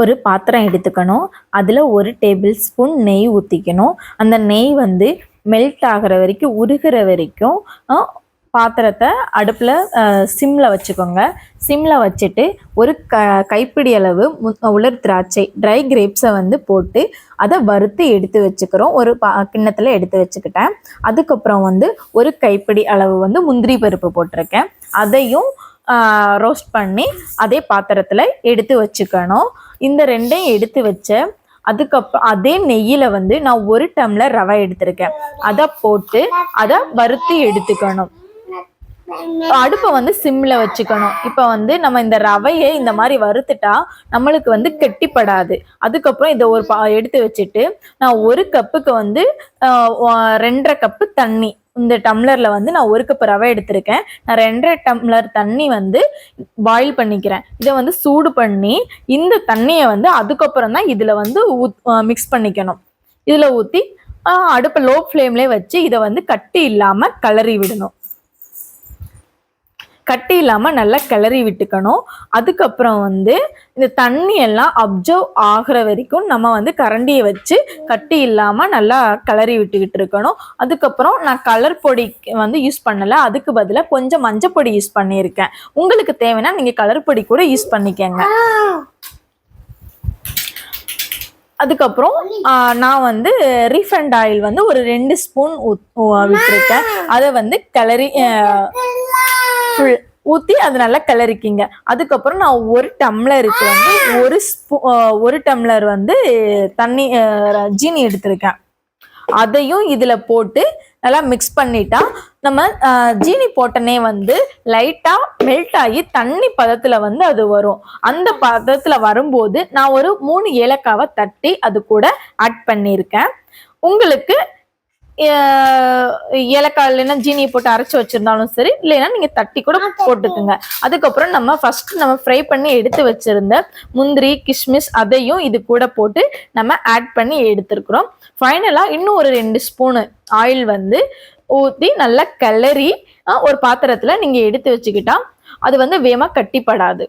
ஒரு பாத்திரம் எடுத்துக்கணும். அதில் ஒரு டேபிள் ஸ்பூன் நெய் ஊற்றிக்கணும் அந்த நெய் வந்து மெல்ட் ஆகிற வரைக்கும் உருகிற வரைக்கும் பாத்திரத்தை அடுப்பில் சிம்மில் வச்சுக்கோங்க. சிம்மில் வச்சுட்டு ஒரு க கைப்பிடி அளவு மு உலர் திராட்சை ட்ரை கிரேப்ஸை வந்து போட்டு அதை வறுத்து எடுத்து வச்சுக்கிறோம். ஒரு பா கிண்ணத்தில் எடுத்து வச்சுக்கிட்டேன். அதுக்கப்புறம் வந்து ஒரு கைப்பிடி அளவு வந்து முந்திரி பருப்பு போட்டிருக்கேன். அதையும் ரோஸ்ட் பண்ணி அதே பாத்திரத்தில் எடுத்து வச்சுக்கணும். இந்த ரெண்டையும் எடுத்து வச்ச அதுக்கப்புறம் அதே நெய்யில் வந்து நான் ஒரு டம்ளர் ரவை எடுத்திருக்கேன். அதை போட்டு அதை வறுத்து எடுத்துக்கணும். அடுப்பை வந்து சிம்மில் வச்சுக்கணும். இப்போ வந்து நம்ம இந்த ரவையை இந்த மாதிரி வறுத்துட்டா நம்மளுக்கு வந்து கெட்டிப்படாது. அதுக்கப்புறம் இதை ஒரு பா எடுத்து வச்சுட்டு நான் ஒரு கப்புக்கு வந்து ரெண்டரை கப்பு தண்ணி இந்த டம்ளரில் வந்து நான் ஒரு கப் ரவை எடுத்திருக்கேன். நான் ரெண்டரை டம்ளர் தண்ணி வந்து பாயில் பண்ணிக்கிறேன். இதை வந்து சூடு பண்ணி இந்த தண்ணியை வந்து அதுக்கப்புறம் தான் இதில் வந்து ஊத் மிக்ஸ் பண்ணிக்கணும். இதில் ஊற்றி அடுப்பை லோ ஃப்ளேம்லேயே வச்சு இதை வந்து கட்டி இல்லாமல் கலறி விடணும். கட்டி இல்லாமல் நல்லா கிளறி விட்டுக்கணும். அதுக்கப்புறம் வந்து இந்த தண்ணி எல்லாம் அப்சர்வ் ஆகுற வரைக்கும் நம்ம வந்து கரண்டியை வச்சு கட்டி இல்லாமல் நல்லா கிளறி விட்டுக்கிட்டு இருக்கணும். அதுக்கப்புறம் நான் கலர் பொடி வந்து யூஸ் பண்ணலை. அதுக்கு பதிலாக கொஞ்சம் மஞ்சள் பொடி யூஸ் பண்ணியிருக்கேன். உங்களுக்கு தேவைன்னா நீங்கள் கலர் பொடி கூட யூஸ் பண்ணிக்கங்க. அதுக்கப்புறம் நான் வந்து ரீஃபண்ட் ஆயில் வந்து ஒரு ரெண்டு ஸ்பூன் விட்டுருக்கேன். அதை வந்து கிளறி ஃபுல் ஊற்றி அது நல்லா கிளறிக்கிங்க. அதுக்கப்புறம் நான் ஒரு டம்ளருக்கு வந்து ஒரு ஸ்பூ ஒரு டம்ளர் வந்து தண்ணி ஆ, ஜீனி எடுத்திருக்கேன். அதையும் இதில் போட்டு நல்லா மிக்ஸ் பண்ணிட்டா நம்ம ஜீனி போட்டனே வந்து லைட்டாக மெல்ட் ஆகி தண்ணி பதத்தில் வந்து அது வரும். அந்த பதத்தில் வரும்போது நான் ஒரு மூணு ஏலக்காவை தட்டி அது கூட ஆட் பண்ணியிருக்கேன் உங்களுக்கு ஏலக்காய் இல்லைன்னா ஜீனியை போட்டு அரைச்சி வச்சிருந்தாலும் சரி இல்லைன்னா நீங்கள் தட்டி கூட போட்டுக்குங்க. அதுக்கப்புறம் நம்ம ஃபர்ஸ்ட் நம்ம ஃப்ரை பண்ணி எடுத்து வச்சிருந்த முந்திரி கிஸ்மிஸ் அதையும் இது கூட போட்டு நம்ம ஆட் பண்ணி எடுத்துருக்குறோம். ஃபைனலாக இன்னும் ஒரு ரெண்டு ஸ்பூனு ஆயில் வந்து ஊற்றி நல்லா கிளறி ஒரு பாத்திரத்தில் நீங்கள் எடுத்து வச்சுக்கிட்டா அது வந்து வேகமாக கட்டிப்படாது.